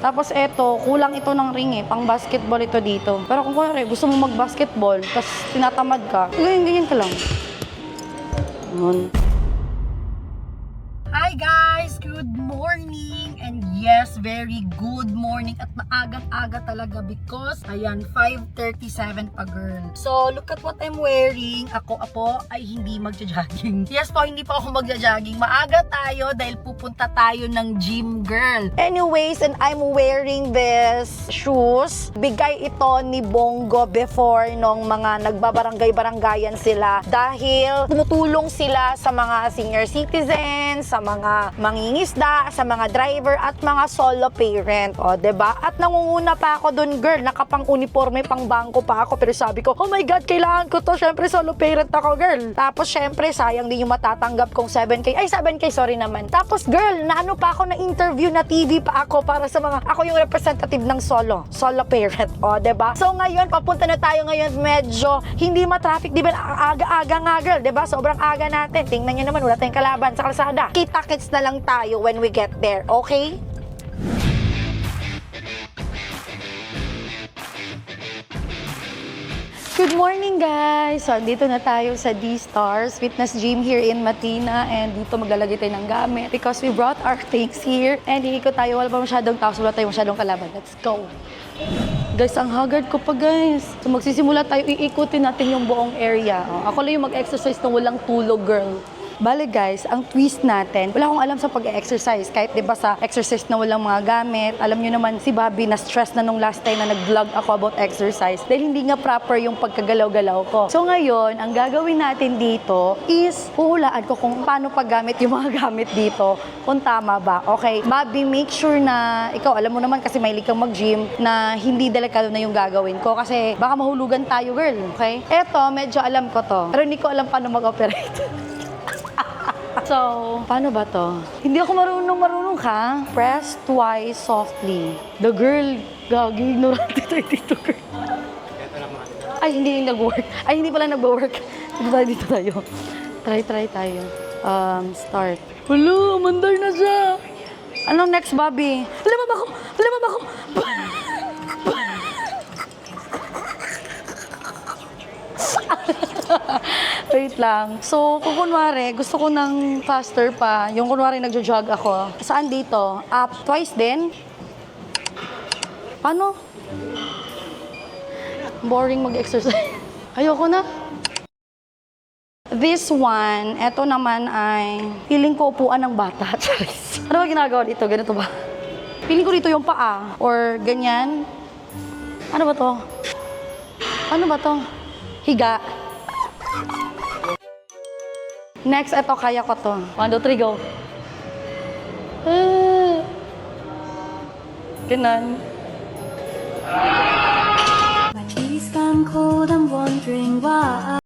Tapos eto, kulang ito ng ring eh. Pang basketball ito dito. Pero kung kunwari, gusto mo mag-basketball, tapos tinatamad ka, ganyan-ganyan ka lang. Yun. Hi guys! Good morning! And yes, very good morning at maagang-aga talaga because ayan, 5.37 pa girl. So, look at what I'm wearing. Ako, apo, ay hindi magja-jogging. Yes po, hindi pa ako magja-jogging. Maaga tayo dahil pupunta tayo ng gym girl. Anyways, and I'm wearing this shoes. Bigay ito ni Bongo before nung mga nagbabarangay-barangayan sila dahil tumutulong sila sa mga senior citizens, sa mga mangingisda, sa mga driver at mga solo parent. O, ba? At nangunguna pa ako dun, girl. Nakapang-uniforme, pang bangko pa ako. Pero sabi ko, oh my God, kailangan ko to. Syempre, solo parent ako, girl. Tapos, syempre, sayang din yung matatanggap kong 7K. Ay, 7K, sorry naman. Tapos, girl, naano pa ako na interview na TV pa ako para sa mga, ako yung representative ng solo. Solo parent. O, ba? So, ngayon, papunta na tayo ngayon medyo hindi ma-traffic. Di ba? Aga-aga nga, girl. ba? Sobrang aga natin. Tingnan nyo naman, wala tayong kalaban sa kalsada. Kita-kits na lang tayo when we get there. Okay? Good morning guys! So, dito na tayo sa D-Stars Fitness Gym here in Matina and dito maglalagay tayo ng gamit because we brought our things here and iikot tayo. Wala pa masyadong tao, so wala tayo masyadong kalaban. Let's go! Guys, ang haggard ko pa guys. So magsisimula tayo, iikutin natin yung buong area. Oh, ako lang yung mag-exercise na walang tulog, girl. Bale guys, ang twist natin, wala akong alam sa pag-exercise. Kahit 'di ba sa exercise na walang mga gamit, alam nyo naman si Bobby na stress na nung last time na nag-vlog ako about exercise dahil hindi nga proper yung pagkagalaw-galaw ko. So ngayon, ang gagawin natin dito is huhulaan ko kung paano paggamit yung mga gamit dito, kung tama ba. Okay, Bobby, make sure na ikaw, alam mo naman kasi mahilig kang mag-gym na hindi delikado na yung gagawin ko kasi baka mahulugan tayo, girl. Okay? Eto, medyo alam ko to. Pero hindi ko alam paano mag-operate. So, paano ba to? Hindi ako marunong marunong ka. Press twice softly. The girl, gagi, ignorante tayo dito, girl. Ay, hindi yung nag-work. Ay, hindi pala nag-work. Dito tayo, dito tayo. Try, try tayo. Um, start. Hello, mandar na siya. Anong next, Bobby? Mo ako? Mo ako? Wait lang. So, kung kunwari, gusto ko ng faster pa, yung kunwari nagjo-jog ako, saan dito? Up twice din? Paano? Boring mag-exercise. Ayoko na. This one, eto naman ay, feeling ko upuan ng bata. Ano ba ginagawa dito? Ganito ba? Feeling ko dito yung paa. Or ganyan. Ano ba to? Ano ba to? Higa. Next, eto, kaya ko to. One, two, three, go. Ah. Ganon. My knees gone cold, I'm wondering why.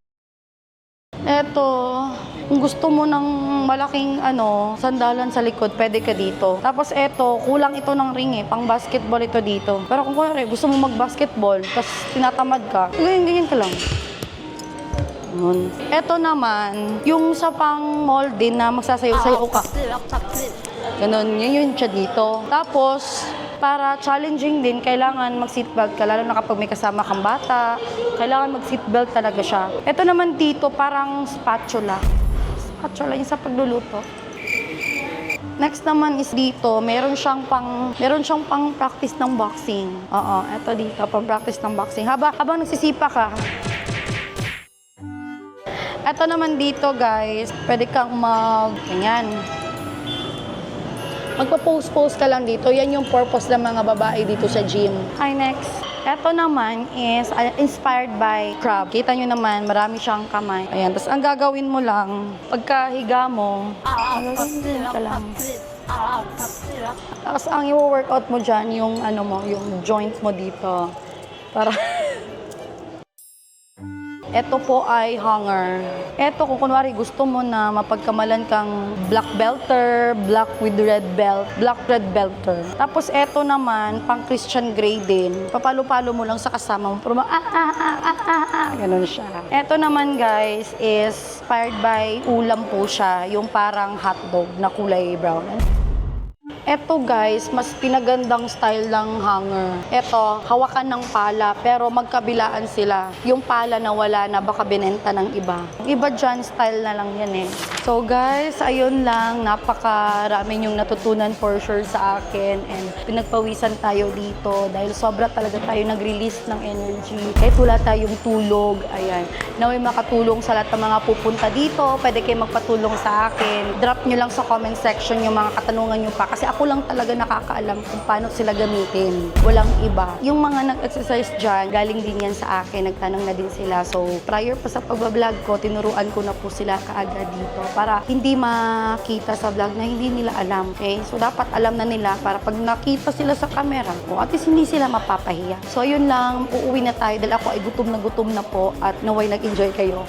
Eto, kung gusto mo ng malaking ano, sandalan sa likod, pwede ka dito. Tapos eto, kulang ito ng ring eh, pang basketball ito dito. Pero kung kunwari, gusto mo mag-basketball, tapos tinatamad ka, ganyan-ganyan ka lang. Yun. Eto naman, yung sa pang mall din na magsasayaw-sayaw ka. Ganon, yun yun siya dito. Tapos, para challenging din, kailangan mag-seatbelt ka, lalo na kapag may kasama kang bata, kailangan mag-seatbelt talaga siya. Ito naman dito, parang spatula. Spatula yung sa pagluluto. Next naman is dito, meron siyang pang meron siyang pang practice ng boxing. Oo, ito dito, pang practice ng boxing. Haba, habang nagsisipa ka, ito naman dito, guys, pwede kang mag, ganyan. Magpa-post-post ka lang dito. Yan yung purpose ng mga babae dito sa gym. Hi, next. Ito naman is uh, inspired by crab. Kita nyo naman, marami siyang kamay. Ayan. Tapos ang gagawin mo lang, pagkahiga mo, ka lang. Tapos ang i-workout mo dyan, yung ano mo, yung joints mo dito. Para Ito po ay hanger. Ito kung kunwari gusto mo na mapagkamalan kang black belter, black with red belt, black red belter. Tapos ito naman, pang Christian Grey din. Papalo-palo mo lang sa kasama mo. Pero ma- ah, ah, ah, ah, ah, ah. Ganun siya. Ito naman guys is inspired by ulam po siya. Yung parang hotdog na kulay brown. Eto guys, mas pinagandang style ng hanger. Eto, hawakan ng pala, pero magkabilaan sila. Yung pala na wala na, baka binenta ng iba. Iba dyan, style na lang yan eh. So guys, ayun lang, napakarami yung natutunan for sure sa akin and pinagpawisan tayo dito dahil sobra talaga tayo nag-release ng energy. Kahit wala tayong tulog, ayan. Naway makatulong sa lahat ng mga pupunta dito, pwede kayo magpatulong sa akin. Drop nyo lang sa comment section yung mga katanungan nyo pa kasi ako lang talaga nakakaalam kung paano sila gamitin. Walang iba. Yung mga nag-exercise dyan, galing din yan sa akin, nagtanong na din sila. So, prior pa sa pagbablog ko, tinuruan ko na po sila kaagad dito para hindi makita sa vlog na hindi nila alam. Okay? So, dapat alam na nila para pag nakita sila sa camera ko, at least hindi sila mapapahiya. So, ayun lang, uuwi na tayo dahil ako ay gutom na gutom na po at naway nag-enjoy kayo.